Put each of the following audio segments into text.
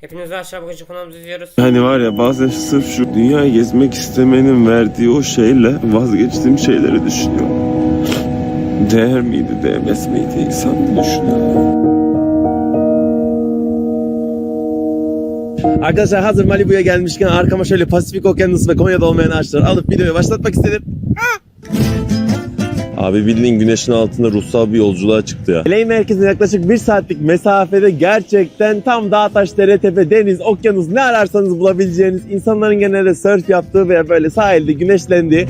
Hepiniz aşağı bakıcı kanalımızı izliyoruz. Hani var ya bazen sırf şu dünyayı gezmek istemenin verdiği o şeyle vazgeçtiğim şeyleri düşünüyorum. Değer miydi, değmez miydi insan düşünüyor. Arkadaşlar hazır Malibu'ya gelmişken arkama şöyle Pasifik Okyanusu ve Konya'da olmayan ağaçları alıp videoyu başlatmak istedim. Abi bildiğin güneşin altında ruhsal bir yolculuğa çıktı ya. LA merkezine yaklaşık bir saatlik mesafede gerçekten tam dağ taş, dere, tepe, deniz, okyanus ne ararsanız bulabileceğiniz insanların genelde surf yaptığı veya böyle sahilde güneşlendiği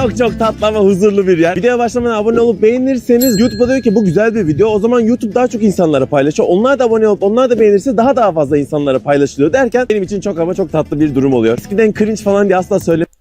Çok çok tatlı ama huzurlu bir yer. Videoya başlamadan abone olup beğenirseniz YouTube'a diyor ki bu güzel bir video. O zaman YouTube daha çok insanlara paylaşıyor. Onlar da abone olup onlar da beğenirse daha daha fazla insanlara paylaşılıyor derken benim için çok ama çok tatlı bir durum oluyor. Eskiden cringe falan diye asla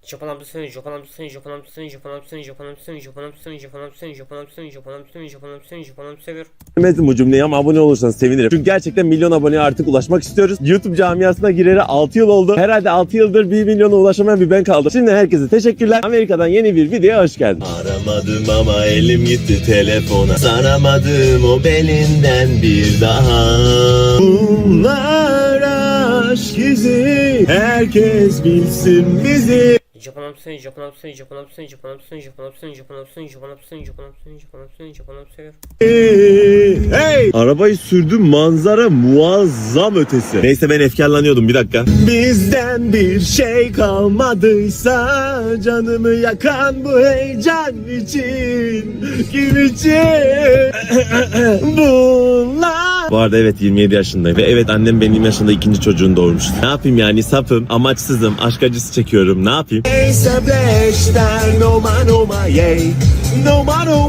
Japon amcasını, Japon amcasını, Japon amcasını, Japon amcasını, Japon amcasını, Japon amcasını, Japon amcasını, Japon amcasını, Japon amcasını, Japon amcasını, Japon amcasını seviyorum. söylemezdim bu cümleyi ama abone olursanız sevinirim. Çünkü gerçekten milyon aboneye artık ulaşmak istiyoruz. YouTube camiasına gireli 6 yıl oldu. Herhalde 6 yıldır 1 milyona ulaşamayan bir ben kaldım. Şimdi herkese teşekkürler. Amerika'dan yeni bir videoya hoş geldin. Aramadım ama elim gitti telefona. Saramadım o belinden bir daha. Bunlar aşk izi. Herkes bilsin bizi Japon amcasını, Japon amcasını, Japon amcasını, Japon amcasını, Japon amcasını, Japon amcasını, Japon amcasını, Japon amcasını, Japon amcasını, Japon seviyorum. Hey! Arabayı sürdüm manzara muazzam ötesi. Neyse ben efkarlanıyordum bir dakika. Bizden bir şey kalmadıysa Canımı yakan bu heyecan için Kim için Bunlar Bu arada evet 27 yaşındayım ve evet annem benim yaşında ikinci çocuğunu doğurmuştu. Ne yapayım yani sapım, amaçsızım, aşk acısı çekiyorum ne yapayım? Yey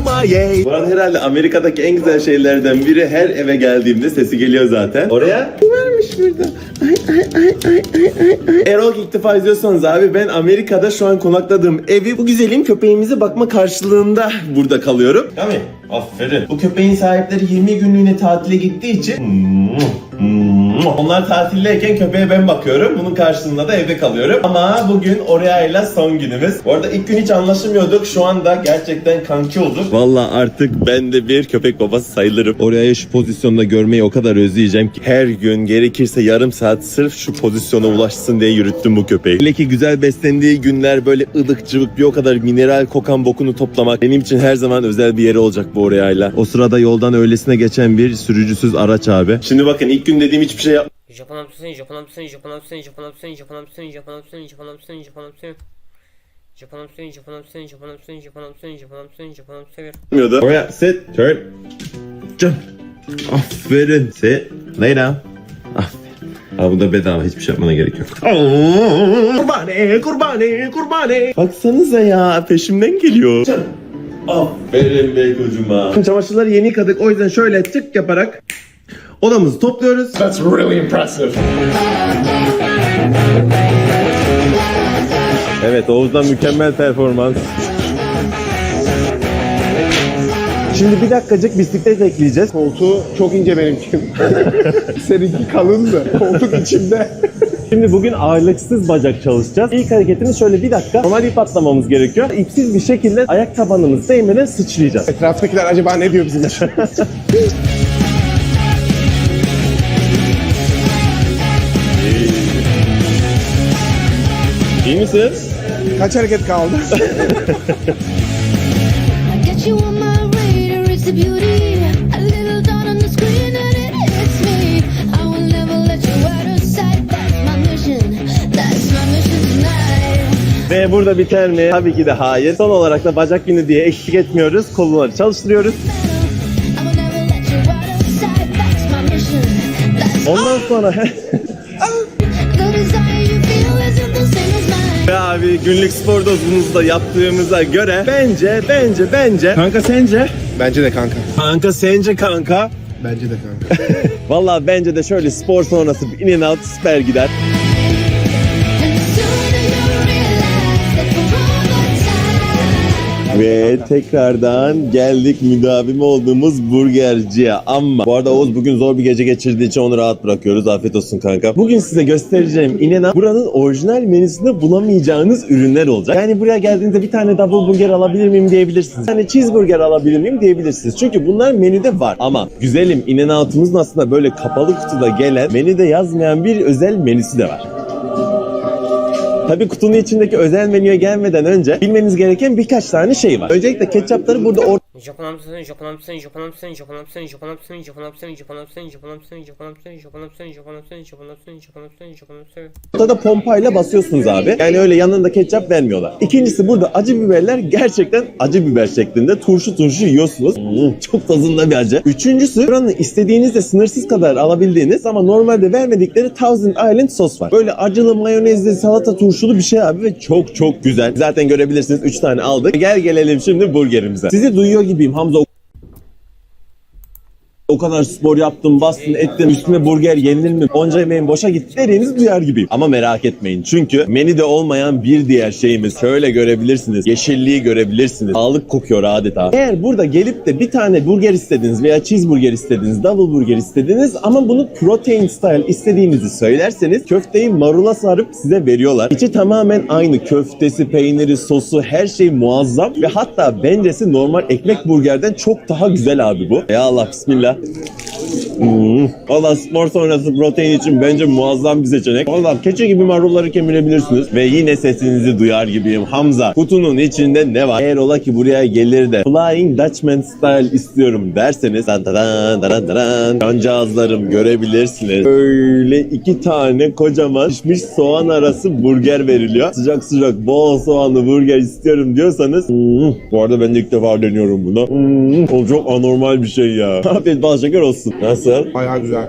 ma yey Bu arada herhalde Amerika'daki en güzel şeylerden biri her eve geldiğimde sesi geliyor zaten. Oraya kim varmış burada? Ay ay ay ay ay ay. Erol ilk defa izliyorsanız abi ben Amerika'da şu an konakladığım evi bu güzelim köpeğimize bakma karşılığında burada kalıyorum. Değil mi? Aferin. Bu köpeğin sahipleri 20 günlüğüne tatile gittiği için onlar tatildeyken köpeğe ben bakıyorum. Bunun karşılığında da evde kalıyorum. Ama bugün Orea'yla son günümüz. Bu arada ilk gün hiç anlaşamıyorduk. Şu anda gerçekten kanki olduk. Valla artık ben de bir köpek babası sayılırım. Orea'yı şu pozisyonda görmeyi o kadar özleyeceğim ki her gün gerekirse yarım saat sırf şu pozisyona ulaşsın diye yürüttüm bu köpeği. Hele ki güzel beslendiği günler böyle ılık cıvık bir o kadar mineral kokan bokunu toplamak benim için her zaman özel bir yeri olacak bu Orea'yla. O sırada yoldan öylesine geçen bir sürücüsüz araç abi. Şimdi bakın ilk gün dediğim hiçbir şey yap Japon amcasını, Japon amcasını, Japon amcasını, Japon amcasını, Japon amcasını, Japon amcasını, Japon amcasını, Japon amcasını. Japon amcasını, Japon amcasını, Japon amcasını, Japon amcasını, Japon amcasını, Japon yapmıyordu. Oraya sit, turn. Jump. Aferin. Sit, lay down. Aferin. Abi bu da bedava hiçbir şey yapmana gerek yok. Kurbane, kurbane, kurbane. Baksanıza ya peşimden geliyor. Aferin be kocuma. Çamaşırları yeni yıkadık o yüzden şöyle tık yaparak odamızı topluyoruz. That's really impressive. Evet Oğuz'dan mükemmel performans. Şimdi bir dakikacık bisiklet ekleyeceğiz. Koltuğu çok ince benimki. Seninki kalındı. Koltuk içimde. Şimdi bugün ağırlıksız bacak çalışacağız. İlk hareketimiz şöyle bir dakika. Normal ip atlamamız gerekiyor. İpsiz bir şekilde ayak tabanımız değmeden sıçrayacağız. Etraftakiler acaba ne diyor bizim için? That's my mission tonight. Ve burada biter mi? Tabii ki de hayır. Son olarak da bacak günü diye eksik etmiyoruz. Kolları çalıştırıyoruz. I will günlük spor dozumuzu da yaptığımıza göre bence bence bence kanka sence? Bence de kanka. Kanka sence kanka? Bence de kanka. Vallahi bence de şöyle spor sonrası bir in and out süper gider. Ve tekrardan geldik müdavimi olduğumuz burgerciye. Ama bu arada Oğuz bugün zor bir gece geçirdiği için onu rahat bırakıyoruz. Afiyet olsun kanka. Bugün size göstereceğim inena buranın orijinal menüsünde bulamayacağınız ürünler olacak. Yani buraya geldiğinizde bir tane double burger alabilir miyim diyebilirsiniz. Bir tane cheeseburger alabilir miyim diyebilirsiniz. Çünkü bunlar menüde var. Ama güzelim in and out'umuzun aslında böyle kapalı kutuda gelen menüde yazmayan bir özel menüsü de var. Tabii kutunun içindeki özel menüye gelmeden önce bilmeniz gereken birkaç tane şey var. Öncelikle ketçapları burada or- Japon hamsın, Japon hamsın, Japon hamsın, Japon hamsın, Japon hamsın, Japon hamsın, Japon hamsın, Japon hamsın. ortada pompayla basıyorsunuz abi. Yani öyle yanında ketçap vermiyorlar. İkincisi burada acı biberler gerçekten acı biber şeklinde turşu turşu yiyorsunuz. Hmm, çok tadında bir acı. Üçüncüsü buranın istediğinizde sınırsız kadar alabildiğiniz ama normalde vermedikleri Thousand Island sos var. Böyle acılı mayonezli salata turşulu bir şey abi ve çok çok güzel. Zaten görebilirsiniz 3 tane aldık. Gel gelelim şimdi burgerimize. Sizi duyuyor gibiyim Hamza. O kadar spor yaptım, bastın, ettim, üstüne burger yenilir mi? Onca emeğin boşa gitti dediğiniz duyar gibiyim. Ama merak etmeyin. Çünkü menüde olmayan bir diğer şeyimiz. Şöyle görebilirsiniz. Yeşilliği görebilirsiniz. Sağlık kokuyor adeta. Eğer burada gelip de bir tane burger istediniz veya cheeseburger istediniz, double burger istediniz ama bunu protein style istediğinizi söylerseniz köfteyi marula sarıp size veriyorlar. İçi tamamen aynı. Köftesi, peyniri, sosu her şey muazzam ve hatta bencesi normal ekmek burgerden çok daha güzel abi bu. Ya Allah bismillah. Hmm. Valla spor sonrası protein için bence muazzam bir seçenek. Valla keçe gibi marulları kemirebilirsiniz. Ve yine sesinizi duyar gibiyim. Hamza kutunun içinde ne var? Eğer ola ki buraya gelir de Flying Dutchman style istiyorum derseniz dan dan dan dan cancağızlarım görebilirsiniz. Böyle iki tane kocaman pişmiş soğan arası burger veriliyor. Sıcak sıcak bol soğanlı burger istiyorum diyorsanız hmm. Bu arada ben de ilk defa deniyorum bunu. Hmm. O çok anormal bir şey ya. Afiyet bal şeker olsun. Nasıl? Bayağı güzel.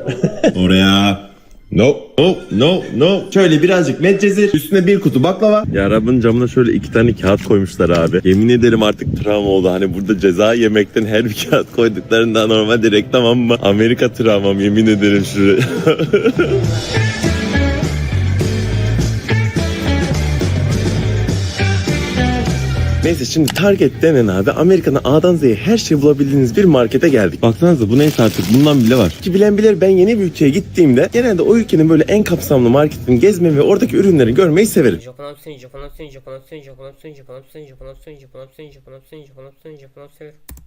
Oraya. No, no, no, no. Şöyle birazcık medcezir, üstüne bir kutu baklava. Ya Arabın camına şöyle iki tane kağıt koymuşlar abi. Yemin ederim artık travma oldu. Hani burada ceza yemekten her bir kağıt koyduklarında normalde reklam ama Amerika travmam yemin ederim şuraya. Neyse şimdi Target denen abi Amerika'da A'dan Z'ye her şey bulabildiğiniz bir markete geldik. Baksanıza bu neyse artık bundan bile var. Ki bilen bilir ben yeni bir ülkeye gittiğimde genelde o ülkenin böyle en kapsamlı marketini gezmeyi ve oradaki ürünleri görmeyi severim.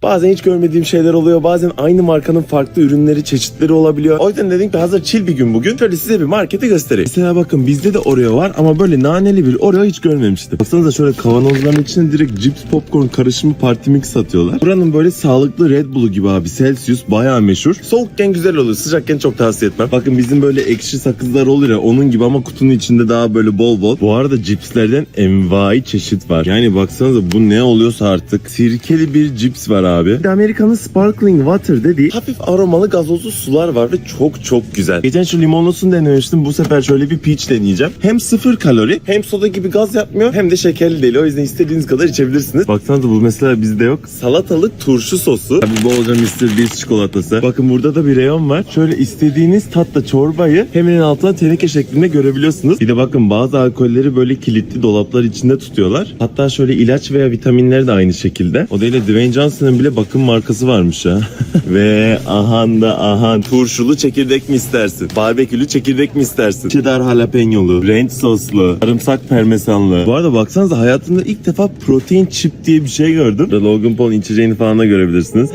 Bazen hiç görmediğim şeyler oluyor. Bazen aynı markanın farklı ürünleri, çeşitleri olabiliyor. O yüzden dedim ki hazır chill bir gün bugün. Şöyle size bir marketi göstereyim. Mesela bakın bizde de Oreo var ama böyle naneli bir Oreo hiç görmemiştim. Baksanıza şöyle kavanozların içine direkt cips popcorn karışımı party mix satıyorlar. Buranın böyle sağlıklı Red Bull'u gibi abi. Celsius bayağı meşhur. Soğukken güzel oluyor. Sıcakken çok tavsiye etmem. Bakın bizim böyle ekşi sakızlar olur ya onun gibi ama kutunun içinde daha böyle bol bol. Bu arada cipslerden envai çeşit var. Yani baksanıza bu ne oluyorsa artık. Sirkeli bir cips var abi. Bir Amerika'nın sparkling water dediği hafif aromalı gazozlu sular var ve çok çok güzel. Geçen şu limonlusunu denemiştim. Bu sefer şöyle bir peach deneyeceğim. Hem sıfır kalori hem soda gibi gaz yapmıyor hem de şekerli değil. O yüzden istediğiniz kadar içebilirsiniz. Baksanıza bu mesela bizde yok. Salatalık turşu sosu. Tabii bolca Mr. Beast çikolatası. Bakın burada da bir reyon var. Şöyle istediğiniz tatlı çorbayı hemen altına teneke şeklinde görebiliyorsunuz. Bir de bakın bazı alkolleri böyle kilitli dolaplar içinde tutuyorlar. Hatta şöyle ilaç veya vitaminler de aynı şekilde. O değil Dwayne Johnson'ın bile bakım markası varmış ha. Ve ahan da ahan. Turşulu çekirdek mi istersin? Barbekülü çekirdek mi istersin? Cheddar jalapenyolu, ranch soslu, sarımsak parmesanlı. Bu arada baksanıza hayatımda ilk defa protein chip diye bir şey gördüm. Logan Paul'un içeceğini falan da görebilirsiniz.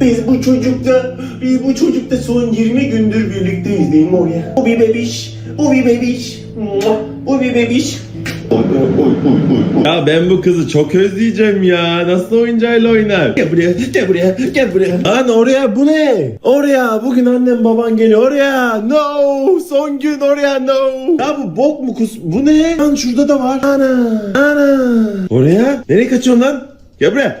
Biz bu çocukta, biz bu çocukta son 20 gündür birlikteyiz değil mi oraya? Bu bir bebiş, bu bir bebiş, bu bir bebiş. Ya ben bu kızı çok özleyeceğim ya. Nasıl oyuncağıyla oynar? Gel buraya, gel buraya, gel buraya. Lan oraya bu ne? Oraya bugün annem baban geliyor oraya. No, son gün oraya no. Ya bu bok mu kus? Bu ne? Lan şurada da var. Ana, ana. Oraya? Nereye kaçıyorsun lan? Gel buraya.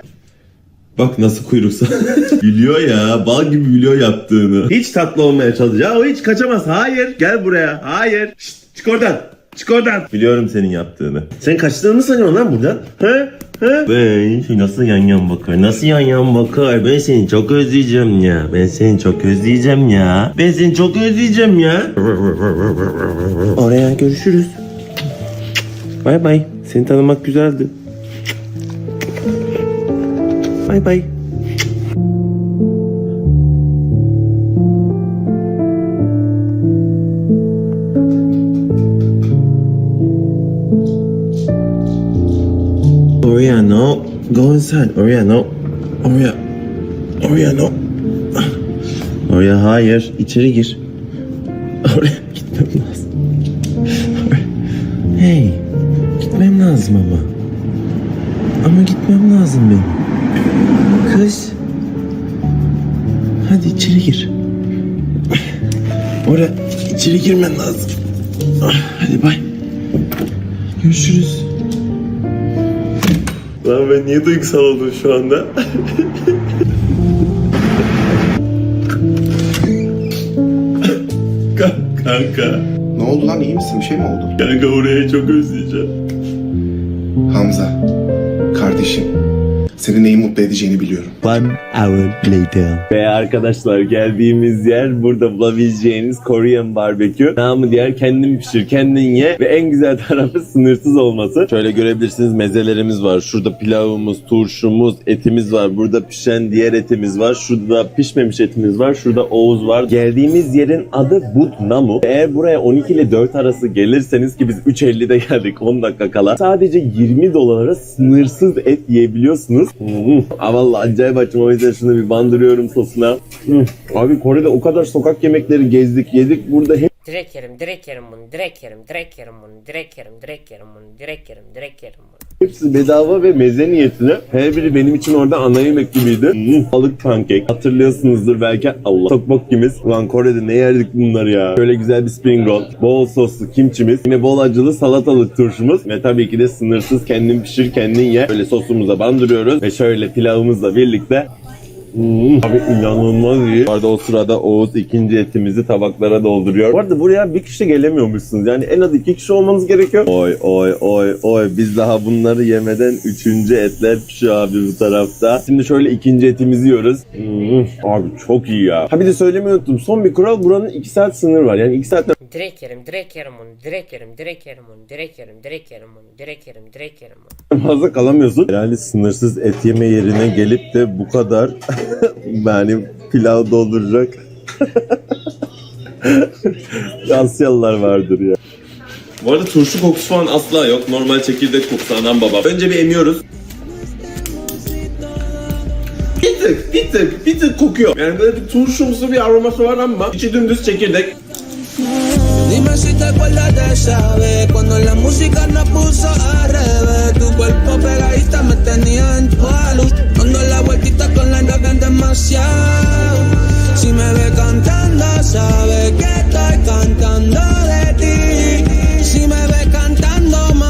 Bak nasıl kuyruksa. biliyor ya. Bal gibi biliyor yaptığını. Hiç tatlı olmaya çalışıyor. Ya o hiç kaçamaz. Hayır. Gel buraya. Hayır. Şşt, çık oradan. Çık oradan. Biliyorum senin yaptığını. Sen kaçtığını mı sanıyorsun lan buradan? He? He? Ben nasıl yan yan bakar? Nasıl yan yan bakar? Ben seni çok özleyeceğim ya. Ben seni çok özleyeceğim ya. Ben seni çok özleyeceğim ya. Oraya görüşürüz. Bay bay. Seni tanımak güzeldi. Bay bay. Oraya no. Go inside. Oraya no. Oraya. Oraya hayır. İçeri gir. Oraya gitmem lazım. Hey. Gitmem lazım ama. Ama gitmem lazım benim. Kız. Hadi içeri gir. Oraya içeri girmen lazım. Hadi bay. Görüşürüz. Lan ben niye duygusal oldum şu anda? Kan- kanka. Ne oldu lan iyi misin? Bir şey mi oldu? Kanka oraya çok özleyeceğim. Hamza. Kardeşim. Seni neyi mutlu edeceğini biliyorum. One hour later. Ve arkadaşlar geldiğimiz yer burada bulabileceğiniz Korean barbekü. Namı diğer kendin pişir kendin ye ve en güzel tarafı sınırsız olması. Şöyle görebilirsiniz mezelerimiz var. Şurada pilavımız, turşumuz, etimiz var. Burada pişen diğer etimiz var. Şurada pişmemiş etimiz var. Şurada oğuz var. Geldiğimiz yerin adı Bud Namu. Eğer buraya 12 ile 4 arası gelirseniz ki biz 3.50'de geldik 10 dakika kala. Sadece 20 dolara sınırsız et yiyebiliyorsunuz. Hmm. Aa, vallahi acayip açım o yüzden şunu bir bandırıyorum sosuna. Abi Kore'de o kadar sokak yemekleri gezdik yedik. Burada hep Direkt yerim, direkt yerim bunu, direkt yerim, direkt yerim bunu, direkt yerim, direkt yerim bunu, direkt yerim, direkt yerim bunu. hepsi bedava ve meze niyetine. Her biri benim için orada ana yemek gibiydi. Hmm. Balık pankek. Hatırlıyorsunuzdur belki. Allah. Tokbokkimiz. Ulan Kore'de ne yerdik bunlar ya. Şöyle güzel bir spring roll. Bol soslu kimçimiz. Yine bol acılı salatalık turşumuz. Ve tabii ki de sınırsız kendin pişir kendin ye. Böyle sosumuza bandırıyoruz. Ve şöyle pilavımızla birlikte Hmm, abi inanılmaz iyi. Bu arada o sırada Oğuz ikinci etimizi tabaklara dolduruyor. Bu arada buraya bir kişi gelemiyormuşsunuz. Yani en az iki kişi olmanız gerekiyor. Oy oy oy oy. Biz daha bunları yemeden üçüncü etler pişiyor abi bu tarafta. Şimdi şöyle ikinci etimizi yiyoruz. Hmm, abi çok iyi ya. Ha bir de söylemeyi unuttum. Son bir kural buranın iki saat sınır var. Yani iki saatten Direkt yerim, direkt yerim bunu, direkt yerim, direkt yerim bunu, direkt yerim, direkt yerim bunu, direkt yerim, direkt yerim bunu. fazla kalamıyorsun. Herhalde sınırsız et yeme yerine gelip de bu kadar yani pilav dolduracak Asyalılar vardır ya. Bu arada turşu kokusu falan asla yok. Normal çekirdek kokusu anam babam. Önce bir emiyoruz. Bir tık, bir tık, bir tık kokuyor. Yani böyle bir turşumsu bir aroması var ama içi dümdüz çekirdek. Dime si te acuerdas de esa Cuando la música nos puso al revés. Tu cuerpo pegadita me tenía en tu luz Dando la vueltita con la que demasiado. Si me ve cantando sabe que estoy cantando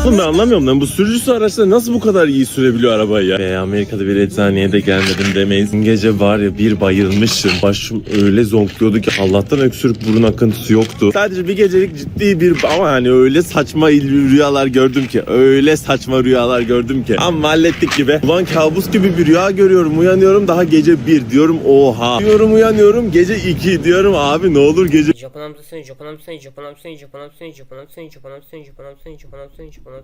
Oğlum ben anlamıyorum lan bu sürücüsü araçları nasıl bu kadar iyi sürebiliyor arabayı ya? Ee, Amerika'da bir eczaneye de gelmedim demeyiz. Dün Gece var ya bir bayılmışım. Başım öyle zonkluyordu ki Allah'tan öksürük burun akıntısı yoktu. Sadece bir gecelik ciddi bir ama hani öyle saçma rüyalar gördüm ki. Öyle saçma rüyalar gördüm ki. Ama hallettik gibi. Ulan kabus gibi bir rüya görüyorum. Uyanıyorum daha gece bir diyorum oha. Diyorum uyanıyorum gece iki diyorum abi ne olur gece Japonamsın, Japonamsın, Japonamsın, Japonamsın, Japonamsın, Japonamsın, Japonamsın, Japonamsın, Japonamsın, Japonamsın.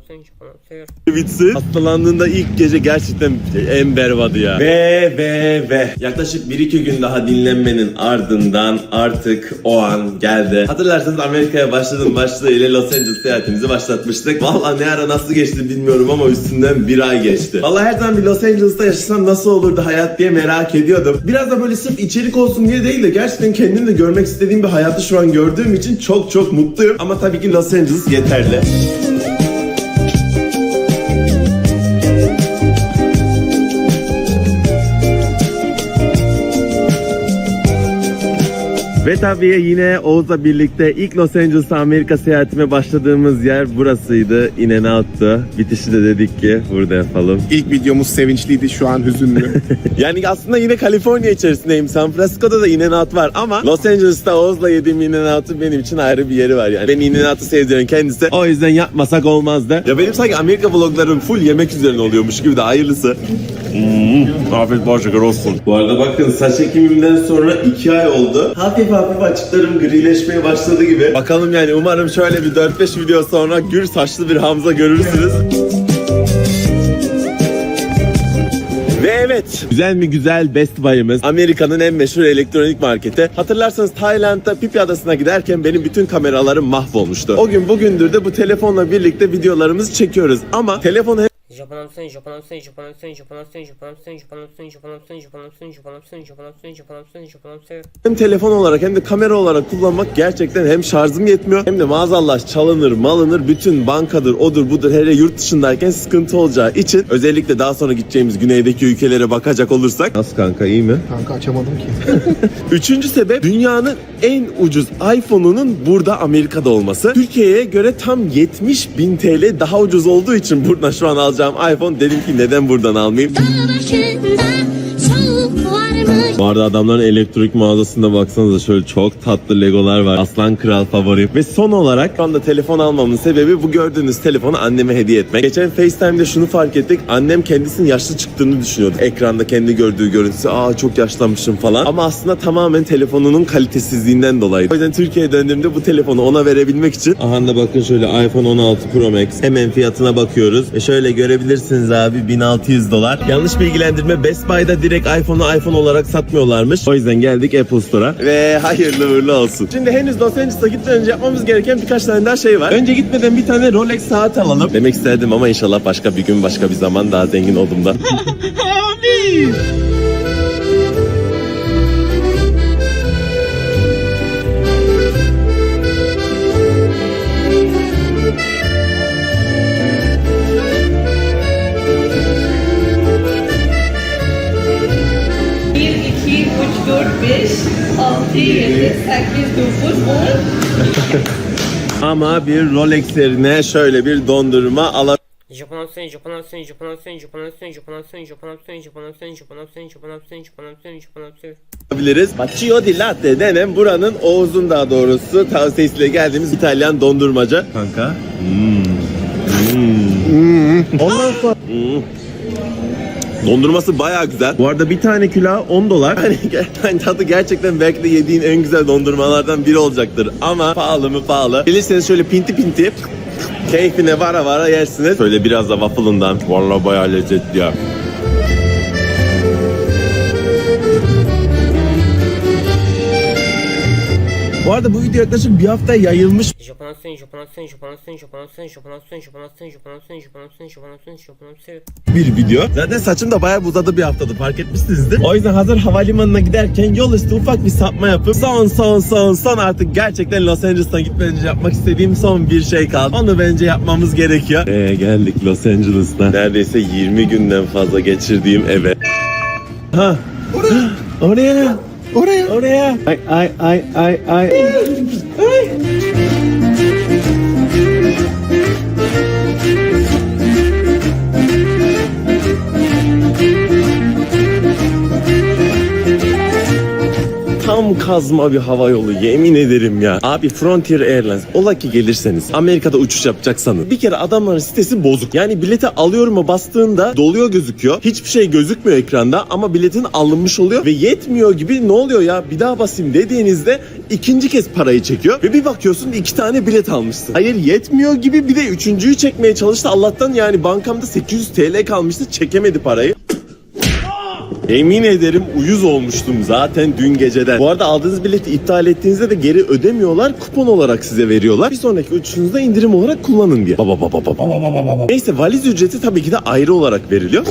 Bitsin. Hastalandığında ilk gece gerçekten en berbadı ya. Ve ve ve. Yaklaşık 1-2 gün daha dinlenmenin ardından artık o an geldi. Hatırlarsanız Amerika'ya başladım başlığı ile Los Angeles seyahatimizi başlatmıştık. Valla ne ara nasıl geçti bilmiyorum ama üstünden bir ay geçti. Valla her zaman bir Los Angeles'ta yaşasam nasıl olurdu hayat diye merak ediyordum. Biraz da böyle sırf içerik olsun diye değil de gerçekten kendim de görmek istediğim bir hayatı şu an gördüğüm için çok çok mutluyum. Ama tabii ki Los Angeles yeterli. Ve tabii yine Oğuz'la birlikte ilk Los Angeles'a Amerika seyahatime başladığımız yer burasıydı. In Out'tu. Bitişi de dedik ki burada yapalım. İlk videomuz sevinçliydi şu an hüzünlü. Yani aslında yine Kaliforniya içerisindeyim. San Francisco'da da In Out var ama Los Angeles'ta Oğuz'la yediğim In Out'un benim için ayrı bir yeri var yani. Ben In Out'u sevdiren kendisi. O yüzden yapmasak olmazdı. Ya benim sanki Amerika vloglarım full yemek üzerine oluyormuş gibi de hayırlısı. Hmm, afiyet bol şeker olsun. Bu arada bakın saç ekimimden sonra 2 ay oldu. Hafif hafif açıklarım grileşmeye başladı gibi. Bakalım yani umarım şöyle bir 4-5 video sonra gür saçlı bir Hamza görürsünüz. Ve evet Güzel mi güzel Best Buy'ımız. Amerika'nın en meşhur elektronik marketi. Hatırlarsanız Tayland'da Pipi Adası'na giderken benim bütün kameralarım mahvolmuştu. O gün bugündür de bu telefonla birlikte videolarımızı çekiyoruz. Ama telefonu Japonamsın, Japonamsın, Japonamsın, Japonamsın, Japonamsın, Japonamsın, Japonamsın, Japonamsın, Japonamsın, Japonamsın, Japonamsın, Japonamsın. hem telefon olarak hem de kamera olarak kullanmak gerçekten hem şarjım yetmiyor hem de maazallah çalınır, malınır, bütün bankadır, odur budur hele yurt dışındayken sıkıntı olacağı için özellikle daha sonra gideceğimiz güneydeki ülkelere bakacak olursak. Nasıl kanka iyi mi? Kanka açamadım ki. Üçüncü sebep dünyanın en ucuz iPhone'unun burada Amerika'da olması. Türkiye'ye göre tam 70 bin TL daha ucuz olduğu için buradan şu an alacağım iPhone dedim ki neden buradan almayayım? Bu arada adamların elektronik mağazasında baksanıza şöyle çok tatlı legolar var. Aslan Kral favorim. Ve son olarak şu anda telefon almamın sebebi bu gördüğünüz telefonu anneme hediye etmek. Geçen FaceTime'de şunu fark ettik. Annem kendisinin yaşlı çıktığını düşünüyordu. Ekranda kendi gördüğü görüntüsü aa çok yaşlanmışım falan. Ama aslında tamamen telefonunun kalitesizliğinden dolayı. O yüzden Türkiye'ye döndüğümde bu telefonu ona verebilmek için. Aha da bakın şöyle iPhone 16 Pro Max. Hemen fiyatına bakıyoruz. Ve şöyle görebilirsiniz abi 1600 dolar. Yanlış bilgilendirme Best Buy'da direkt iPhone'u iPhone olarak satmıyorlarmış. O yüzden geldik Apple Store'a. Ve hayırlı uğurlu olsun. Şimdi henüz Los Angeles'a gitmeden önce yapmamız gereken birkaç tane daha şey var. Önce gitmeden bir tane Rolex saat alalım. Demek isterdim ama inşallah başka bir gün başka bir zaman daha zengin olduğumda. ama bir Rolex yerine şöyle bir dondurma alabiliriz. Japonamsın, Japonamsın, Japonamsın, Japonamsın, Japonamsın, Japonamsın, Japonamsın, Japonamsın, Japonamsın, Japonamsın, Japonamsın. yapabiliriz. Macchio di latte denen buranın Oğuz'un daha doğrusu tavsiyesiyle geldiğimiz İtalyan dondurmacı. Kanka. Hmm. Hmm. Ondan sonra... Hmm. Dondurması baya güzel. Bu arada bir tane külah 10 dolar. Hani, ge- hani tadı gerçekten belki de yediğin en güzel dondurmalardan biri olacaktır. Ama pahalı mı pahalı. Bilirseniz şöyle pinti pinti keyfine vara vara yersiniz. Şöyle biraz da waffle'ından. Vallahi baya lezzetli ya. Bu arada bu video yaklaşık bir hafta yayılmış. Bir video. Zaten saçım da bayağı uzadı bir haftada fark etmişsinizdir. O yüzden hazır havalimanına giderken yol üstü ufak bir sapma yapıp son son son son artık gerçekten Los Angeles'a gitmeden önce yapmak istediğim son bir şey kaldı. Onu bence yapmamız gerekiyor. Ee, geldik Los Angeles'ta. Neredeyse 20 günden fazla geçirdiğim eve. Ha. Oraya. Oraya. Oraya. Ay ay ay ay ay. Tam kazma bir hava yolu yemin ederim ya. Abi Frontier Airlines ola ki gelirseniz Amerika'da uçuş yapacaksanız bir kere adamların sitesi bozuk. Yani bileti alıyorum mu bastığında doluyor gözüküyor. Hiçbir şey gözükmüyor ekranda ama biletin alınmış oluyor ve yetmiyor gibi ne oluyor ya bir daha basayım dediğinizde ikinci kez parayı çekiyor ve bir bakıyorsun iki tane bilet almışsın. Hayır yetmiyor gibi bir de üçüncüyü çekmeye çalıştı. Allah'tan yani bankamda 800 TL kalmıştı çekemedi parayı. Emin ederim uyuz olmuştum zaten dün geceden. Bu arada aldığınız bileti iptal ettiğinizde de geri ödemiyorlar. Kupon olarak size veriyorlar. Bir sonraki uçuşunuzda indirim olarak kullanın diye. Baba baba baba baba baba. Neyse valiz ücreti tabii ki de ayrı olarak veriliyor.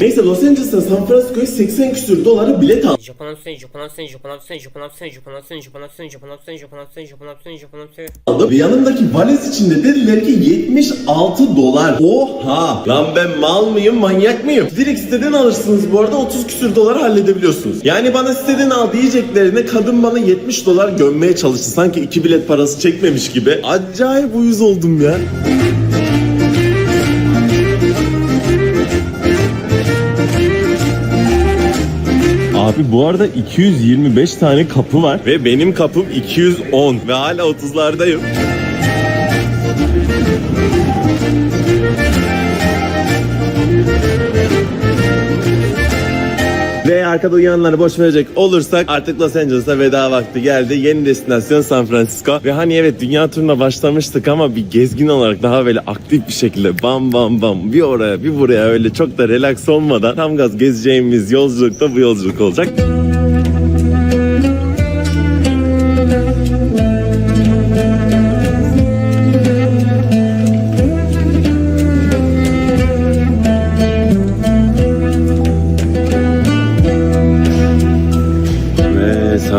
Neyse Los Angeles'tan San Francisco'ya 80 küsür doları bilet aldım. Japonamsın, Japonamsın, Japonamsın, Japonamsın, Japonamsın, Japonamsın, Japonamsın, Japonamsın, Japonamsın, Japonamsın. aldım. Ve yanımdaki valiz içinde dediler ki 76 dolar. Oha! Lan ben mal mıyım manyak mıyım? Direkt siteden alırsınız bu arada 30 küsür dolar halledebiliyorsunuz. Yani bana siteden al diyeceklerine kadın bana 70 dolar gömmeye çalıştı. Sanki iki bilet parası çekmemiş gibi. Acayip uyuz oldum ya. Abi bu arada 225 tane kapı var ve benim kapım 210 ve hala 30'lardayım. Ve arkada uyuyanları boş verecek olursak artık Los Angeles'a veda vakti geldi. Yeni destinasyon San Francisco. Ve hani evet dünya turuna başlamıştık ama bir gezgin olarak daha böyle aktif bir şekilde bam bam bam bir oraya bir buraya öyle çok da relax olmadan tam gaz gezeceğimiz yolculuk da bu yolculuk olacak. Ve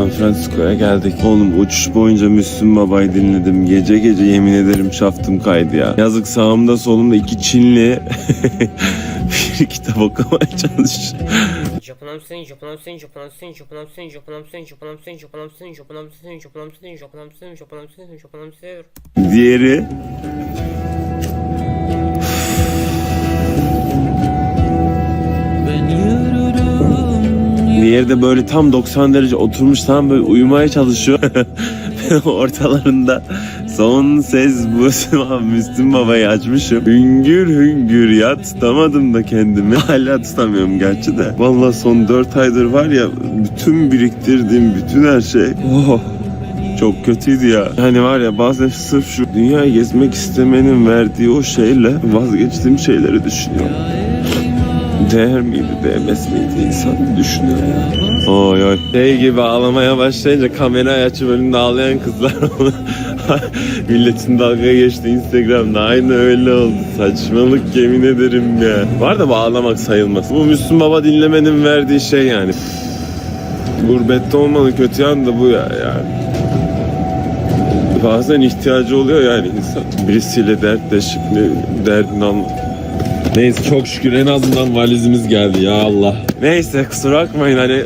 San Francisco'ya geldik. Oğlum uçuş boyunca Müslüm Baba'yı dinledim. Gece gece yemin ederim şaftım kaydı ya. Yazık sağımda solumda iki Çinli bir kitap okumaya çalışıyor. Japonamsın, Japonamsın, de böyle tam 90 derece oturmuş tam böyle uyumaya çalışıyor. Ortalarında son ses bu Müslüm Baba'yı açmışım. Hüngür hüngür ya tutamadım da kendimi. Hala tutamıyorum gerçi de. Vallahi son 4 aydır var ya bütün biriktirdiğim bütün her şey. Oh. Çok kötüydü ya. Hani var ya bazen sırf şu dünyayı gezmek istemenin verdiği o şeyle vazgeçtiğim şeyleri düşünüyorum. Değer miydi, değmez miydi insan düşünüyor ya. Oy oy. Şey gibi ağlamaya başlayınca kamerayı açıp önünde ağlayan kızlar milletin dalga geçti Instagram'da. Aynı öyle oldu. Saçmalık yemin ederim ya. Var da bu ağlamak sayılmaz. Bu Müslüm Baba dinlemenin verdiği şey yani. Gurbette olmanın kötü yanı da bu ya yani. Bazen ihtiyacı oluyor yani insan. Birisiyle dertleşip ne- derdini anlat. Neyse çok şükür en azından valizimiz geldi ya Allah. Neyse kusura bakmayın hani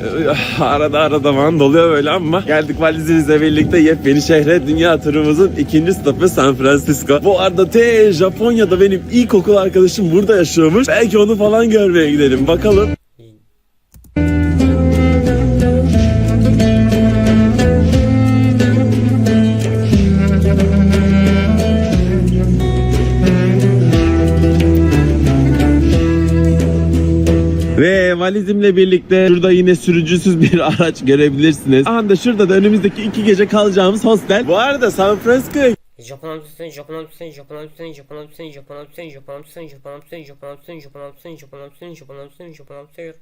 arada arada falan doluyor böyle ama geldik valizimizle birlikte yepyeni şehre dünya turumuzun ikinci stopu San Francisco. Bu arada te Japonya'da benim ilkokul arkadaşım burada yaşıyormuş. Belki onu falan görmeye gidelim bakalım. Valizimle birlikte şurada yine sürücüsüz bir araç görebilirsiniz. Aha da şurada da önümüzdeki iki gece kalacağımız hostel. Bu arada San Francisco'ya Japonamsın, Japonamsın, Japonamsın, Japonamsın, Japonamsın, Japonamsın, Japonamsın, Japonamsın, Japonamsın, Japonamsın, Japonamsın, Japonamsın.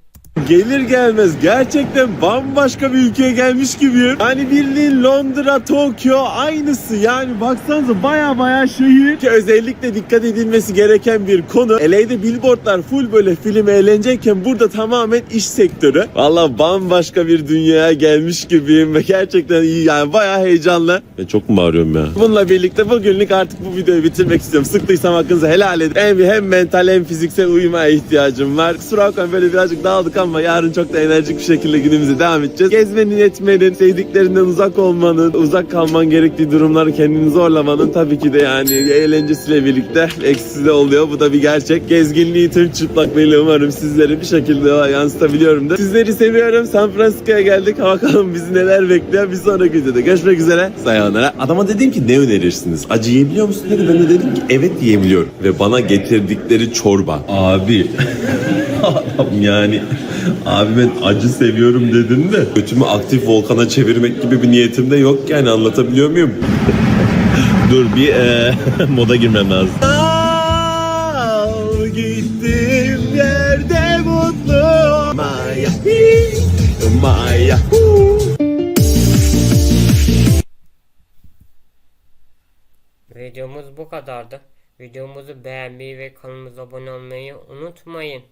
Gelir gelmez gerçekten bambaşka bir ülkeye gelmiş gibiyim. Hani bildiğin Londra, Tokyo aynısı yani baksanıza baya baya şehir. Ki özellikle dikkat edilmesi gereken bir konu. LA'de billboardlar full böyle film eğlenceyken burada tamamen iş sektörü. Valla bambaşka bir dünyaya gelmiş gibiyim ve gerçekten iyi yani baya heyecanlı. Ve çok mu bağırıyorum ya? Bununla birlikte bugünlük artık bu videoyu bitirmek istiyorum. Sıktıysam hakkınızı helal edin. Hem, hem mental hem fiziksel uyumaya ihtiyacım var. Kusura bakmayın böyle birazcık dağıldık ama yarın çok da enerjik bir şekilde günümüze devam edeceğiz. Gezmenin, etmenin, sevdiklerinden uzak olmanın, uzak kalman gerektiği durumları kendini zorlamanın tabii ki de yani eğlencesiyle birlikte eksisi de oluyor. Bu da bir gerçek. Gezginliği tüm çıplaklığıyla umarım sizlere bir şekilde yansıtabiliyorumdur. Sizleri seviyorum. San Francisco'ya geldik. Bakalım bizi neler bekliyor. Bir sonraki videoda görüşmek üzere. Sayonara. Adama dedim ki ne önerirsiniz? Acı yiyebiliyor musun dedi. Ben de dedim ki evet yiyebiliyorum. Ve bana getirdikleri çorba. Abi. Adam yani abi ben acı seviyorum dedim de götümü aktif volkana çevirmek gibi bir niyetim de yok yani anlatabiliyor muyum? Dur bir e, moda girmem lazım. Al gittim yerde mutlu Maya Maya Videomuz bu kadardı. Videomuzu beğenmeyi ve kanalımıza abone olmayı unutmayın.